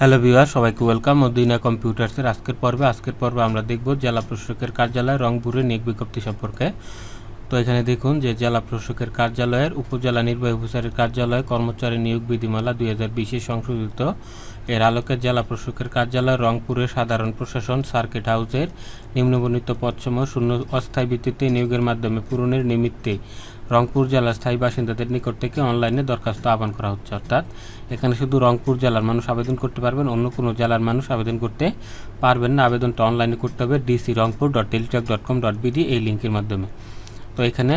Hello viewer সবাইকে welcome. Madina কম্পিউটার্সের আজকের পর্বে আজকের পর্বে আমরা দেখব জেলা প্রশাসকের কার্যালয় রংপুরের নিয়োগ বিজ্ঞপ্তি সম্পর্কে। তো এখানে দেখুন যে জেলা প্রশাসকের কার্যালয়ের উপজেলা নির্বাহী অফিসারের কার্যালয় কর্মচারী নিয়োগ বিধিমালা দুই হাজার বিশে সংশোধিত। এর আলোকে জেলা প্রশাসকের কার্যালয় রংপুরের সাধারণ প্রশাসন সার্কিট হাউসের নিম্নবর্ণিত পদসমূহ শূন্য অস্থায়ী ভিত্তিতে নিয়োগের মাধ্যমে পূরণের নিমিত্তে রংপুর জেলার স্থায়ী বাসিন্দাদের নিকট থেকে অনলাইনে দরখাস্ত আহ্বান করা হচ্ছে। অর্থাৎ এখানে শুধু রংপুর জেলার মানুষ আবেদন করতে পারবেন, অন্য কোনো জেলার মানুষ আবেদন করতে পারবেন না। আবেদনটা অনলাইনে করতে হবে DC Rangpur dot Teletalk dot com dot BD এই লিঙ্কের মাধ্যমে। তো এখানে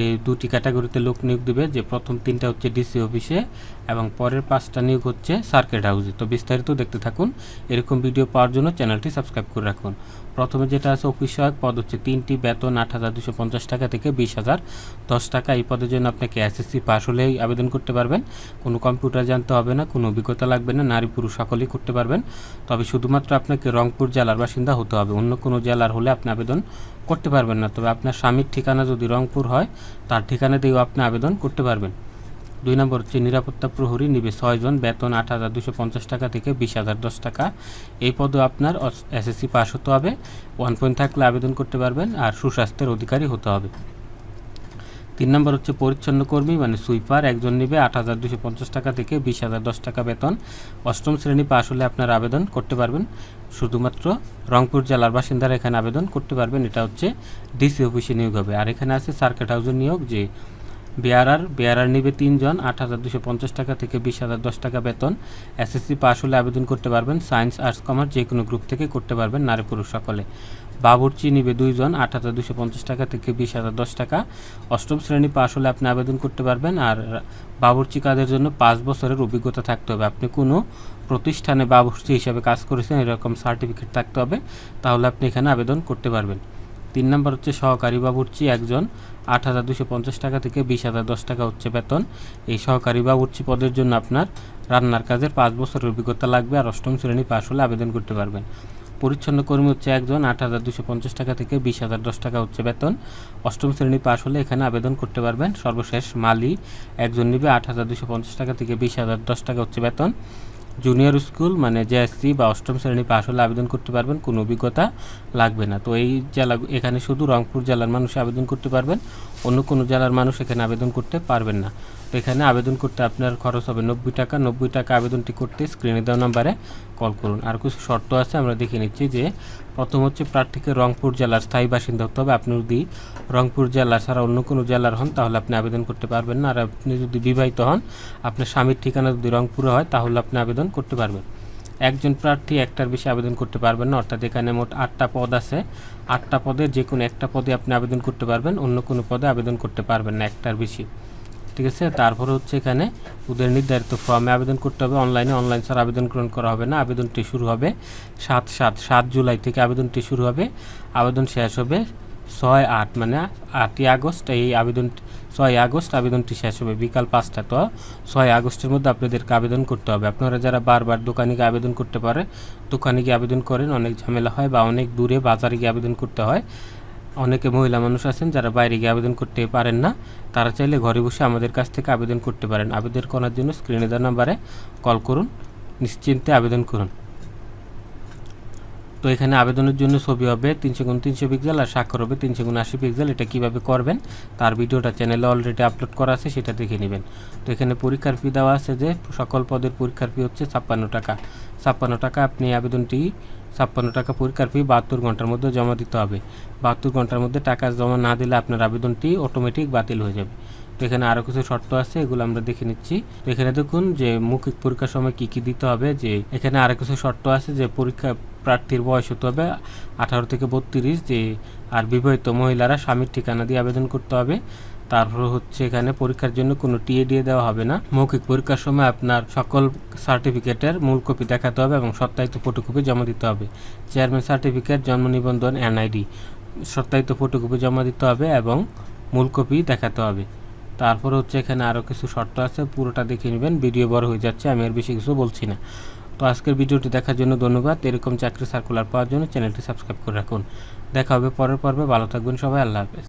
এই দুটি ক্যাটাগরিতে লোক নিয়োগ দিবে, যে প্রথম তিনটা হচ্ছে ডিসি অফিসে এবং পরের পাঁচটা নিয়োগ হচ্ছে সার্কিট হাউসে তো বিস্তারিত দেখতে থাকুন, এরকম ভিডিও পাওয়ার জন্য চ্যানেলটি সাবস্ক্রাইব করে রাখুন। প্রথমে যেটা আছে অফিস সহায়ক পদ হচ্ছে তিনটি, বেতন আট হাজার দুশো পঞ্চাশ টাকা থেকে বিশ হাজার। দশ টাকা এই পদের জন্য আপনাকে এসএসসি পাস হলেই আবেদন করতে পারবেন। কোনো কম্পিউটার জানতে হবে না, কোনো অভিজ্ঞতা লাগবে না, নারী পুরুষ সকলেই করতে পারবেন। তবে শুধুমাত্র আপনাকে রংপুর জেলার বাসিন্দা হতে হবে, অন্য কোনো জেলার হলে আপনি আবেদন করতে পারবেন না। তবে আপনার স্বামীর ঠিকানা যদি রংপুর হয় তার ঠিকানা দিয়েও আপনি আবেদন করতে পারবেন। দুই নম্বর হচ্ছে নিরাপত্তা প্রহরী নিবে ছয়জন বেতন আট হাজার দুশো পঞ্চাশ টাকা থেকে বিশ হাজার দশ টাকা। এই পদে আপনার এসএসসি পাস হতে হবে। ওয়ান পয়েন্ট থাকলে আবেদন করতে পারবেন আর সুস্বাস্থ্যের অধিকারী হতে হবে। তিন নম্বর হচ্ছে পরিচ্ছন্ন কর্মী মানে সুইপার, একজন নেবে আট হাজার দুশো পঞ্চাশ টাকা থেকে বিশ হাজার দশ টাকা বেতন। অষ্টম শ্রেণি পাশ হলে আপনার আবেদন করতে পারবেন। শুধুমাত্র রংপুর জেলার বাসিন্দারা এখানে আবেদন করতে পারবেন। এটা হচ্ছে ডিসি অফিসে নিয়োগ হবে। আর এখানে আছে সার্কিট হাউসের নিয়োগ, যে বেয়ারার বেয়ারার নিবে তিনজন, আট হাজার দুশো পঞ্চাশ টাকা থেকে বিশ হাজার দশ টাকা বেতন। এসএসসি পাশ হলে আবেদন করতে পারবেন। সায়েন্স, আর্টস, কমার্স যে কোনো গ্রুপ থেকে করতে পারবেন নারী পুরুষ সকলে। বাবুর্চি নিবে দুইজন, আট হাজার দুশো পঞ্চাশ টাকা থেকে বিশ হাজার দশ টাকা। অষ্টম শ্রেণি পাশ হলে আপনি আবেদন করতে পারবেন আর বাবুর্চি কাজের জন্য পাঁচ বছরের অভিজ্ঞতা থাকতে হবে। আপনি কোনো প্রতিষ্ঠানে বাবুর্চি হিসাবে কাজ করেছেন, এরকম সার্টিফিকেট থাকতে হবে, তাহলে আপনি এখানে আবেদন করতে পারবেন। তিন নম্বর হচ্ছে সহকারী বাবুর্চি, একজন, আট হাজার দুশো পঞ্চাশ টাকা থেকে বিশ হাজার দশ টাকা হচ্ছে বেতন। এই সহকারী বাবুর্চি পদের জন্য আপনার রান্নার কাজের পাঁচ বছরের অভিজ্ঞতা লাগবে আর অষ্টম শ্রেণি পাশ হলে আবেদন করতে পারবেন। পরিচ্ছন্ন কর্মী হচ্ছে একজন, আট হাজার দুশো পঞ্চাশ টাকা থেকে বিশ হাজার দশ টাকা হচ্ছে বেতন। অষ্টম শ্রেণি পাশ হলে এখানে আবেদন করতে পারবেন। সর্বশেষ মালি একজন নিবে আট হাজার দুশো পঞ্চাশ টাকা থেকে বিশ হাজার দশ টাকা হচ্ছে বেতন। জুনিয়র স্কুল মানে জেএসসি বা অষ্টম শ্রেণি পাশ হলে আবেদন করতে পারবেন, কোনো অভিজ্ঞতা লাগবে না। তো এই জেলা, এখানে শুধু রংপুর জেলার মানুষ আবেদন করতে পারবেন, অন্য কোনো জেলার মানুষ এখানে আবেদন করতে পারবেন না। তো এখানে আবেদন করতে আপনার খরচ হবে নব্বই টাকা নব্বই টাকা আবেদনটি করতে স্ক্রিনে দেওয়া নাম্বারে কল করুন। আর কিছু শর্ত আছে, আমরা দেখে নিচ্ছি যে প্রথম হচ্ছে প্রার্থীকে রংপুর জেলার স্থায়ী বাসিন্দা হতে হবে। আপনি যদি রংপুর জেলা ছাড়া অন্য কোনো জেলার হন, তাহলে আপনি আবেদন করতে পারবেন না। আর আপনি যদি বিবাহিত হন, আপনার স্বামীর ঠিকানা যদি রংপুরে হয়, তাহলে আপনি আবেদন করতে পারবেন। একজন প্রার্থী একটার বেশি আবেদন করতে পারবেন না, অর্থাৎ এখানে মোট আটটা পদ আছে। আটটা পদে যে কোনো একটা পদে আপনি আবেদন করতে পারবেন, অন্য কোনো পদে আবেদন করতে পারবেন না একটার বেশি। ঠিক আছে? তারপরে হচ্ছে এখানে ওদের নির্ধারিত ফর্মে আবেদন করতে হবে। অনলাইনে অনলাইন ছাড়া আবেদন গ্রহণ করা হবে না। আবেদনটি শুরু হবে সাত সাত সাত জুলাই থেকে আবেদনটি শুরু হবে। আবেদন শেষ হবে ছয় আট মানে আটই আগস্ট, এই আবেদন, ছয় আগস্ট আবেদনটি শেষ হবে বিকাল পাঁচটা। তো ছয় আগস্টের মধ্যে আপনাদেরকে আবেদন করতে হবে। আপনারা যারা বারবার দোকানে গিয়ে আবেদন করতে পারে, দোকানে গিয়ে আবেদন করেন, অনেক ঝামেলা হয় বা অনেক দূরে বাজারে গিয়ে আবেদন করতে হয়। অনেকে মহিলা মানুষ আছেন যারা বাইরে গিয়ে আবেদন করতে পারেন না, তারা চাইলে ঘরে বসে আমাদের কাছ থেকে আবেদন করতে পারেন। আবেদন করার জন্য স্ক্রিনে দেওয়া নাম্বারে কল করুন, নিশ্চিন্তে আবেদন করুন। তো এখানে আবেদনের জন্য ছবি হবে তিনশো গুণ তিনশো পিক্সেল আর স্বাক্ষর হবে তিনশো গুণ আশি পিক্সেল এটা কীভাবে করবেন? তার ভিডিওটা চ্যানেলে অলরেডি আপলোড করা আছে, সেটা দেখে নেবেন। তো এখানে পরীক্ষার ফি দেওয়া আছে যে সকল পদের পরীক্ষার ফি হচ্ছে ছাপ্পান্ন টাকা। ছাপ্পান্ন টাকা আপনি আবেদনটি ছাপ্পান্ন টাকা পরীক্ষার ফি বাহাত্তর ঘণ্টার মধ্যে জমা দিতে হবে। বাহাত্তর ঘণ্টার মধ্যে টাকা জমা না দিলে আপনার আবেদনটি অটোমেটিক বাতিল হয়ে যাবে। তো এখানে আরও কিছু শর্ত আছে, এগুলো আমরা দেখে নিচ্ছি। তো এখানে দেখুন যে মৌখিক পরীক্ষার সময় কি কি দিতে হবে, যে এখানে আরও কিছু শর্ত আছে যে পরীক্ষা প্রার্থীর বয়স হতে হবে আঠারো থেকে বত্রিশ, যে আর বিবাহিত মহিলারা স্বামীর ঠিকানা দিয়ে আবেদন করতে হবে। তারপর হচ্ছে এখানে পরীক্ষার জন্য কোনো টিএ দিয়ে দেওয়া হবে না। মৌখিক পরীক্ষার সময় আপনার সকল সার্টিফিকেটের মূল কপি দেখাতে হবে এবং সত্যায়িত ফটোকপি জমা দিতে হবে। চেয়ারম্যান সার্টিফিকেট, জন্ম নিবন্ধন এনআইডি সত্যায়িত ফটোকপি জমা দিতে হবে এবং মূল কপি দেখাতে হবে। তারপর হচ্ছে এখানে আরও কিছু শর্ত আছে, পুরোটা দেখে নেবেন ভিডিও বড় হয়ে যাচ্ছে, আমি আর বেশি কিছু বলছি না। তো আজকের ভিডিওটি দেখার জন্য ধন্যবাদ, এরকম চাকরি সার্কুলার পাওয়ার জন্য চ্যানেলটি সাবস্ক্রাইব করে রাখুন। দেখা হবে পরের পর্বে, ভালো থাকবেন সবাই, আল্লাহ হাফেজ।